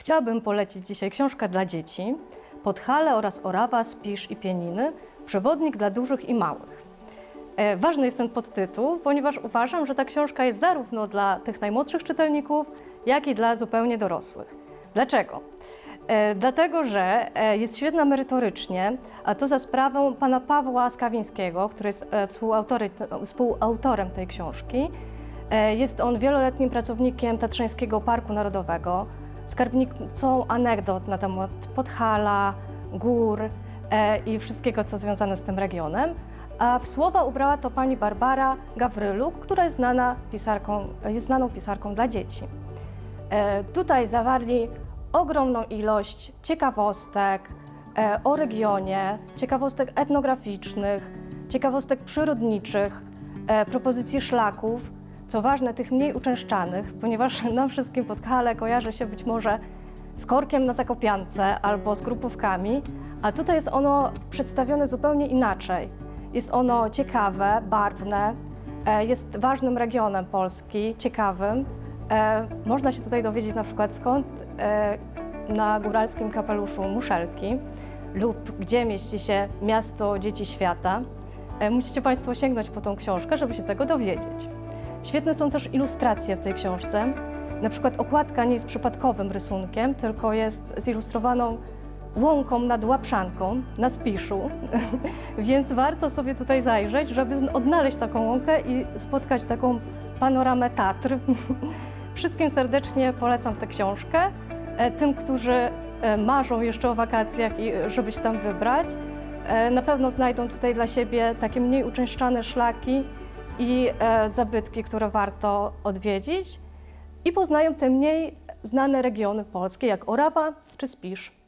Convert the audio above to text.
Chciałabym polecić dzisiaj książkę dla dzieci Podhale oraz Orawa, Spisz i Pieniny. Przewodnik dla dużych i małych. E, Ważny jest ten podtytuł, ponieważ uważam, że ta książka jest zarówno dla tych najmłodszych czytelników, jak i dla zupełnie dorosłych. Dlaczego? E, Dlatego, że e, jest świetna merytorycznie, a to za sprawą pana Pawła Skawińskiego, który jest współautorem tej książki. Jest on wieloletnim pracownikiem Tatrzańskiego Parku Narodowego, skarbnicą anegdot na temat Podhala, gór e, i wszystkiego, co związane z tym regionem. A w słowa ubrała to pani Barbara Gawryluk, która jest, znana pisarką, jest znaną pisarką dla dzieci. E, Tutaj zawarli ogromną ilość ciekawostek e, o regionie, ciekawostek etnograficznych, ciekawostek przyrodniczych, propozycji szlaków, co ważne, tych mniej uczęszczanych, ponieważ nam wszystkim Podhale kojarzy się być może z korkiem na Zakopiance albo z grupówkami, a tutaj jest ono przedstawione zupełnie inaczej. Jest ono ciekawe, barwne, e, jest ważnym regionem Polski, ciekawym. E, Można się tutaj dowiedzieć na przykład skąd e, na góralskim kapeluszu muszelki lub gdzie mieści się miasto dzieci świata. Musicie Państwo sięgnąć po tą książkę, żeby się tego dowiedzieć. Świetne są też ilustracje w tej książce. Na przykład okładka nie jest przypadkowym rysunkiem, tylko jest zilustrowaną łąką nad Łapszanką na Spiszu, więc warto sobie tutaj zajrzeć, żeby odnaleźć taką łąkę i spotkać taką panoramę Tatr. Wszystkim serdecznie polecam tę książkę. E, Tym, którzy e, marzą jeszcze o wakacjach i e, żeby się tam wybrać, na pewno znajdą tutaj dla siebie takie mniej uczęszczane szlaki i e, zabytki, które warto odwiedzić i poznają te mniej znane regiony polskie, jak Orawa czy Spisz.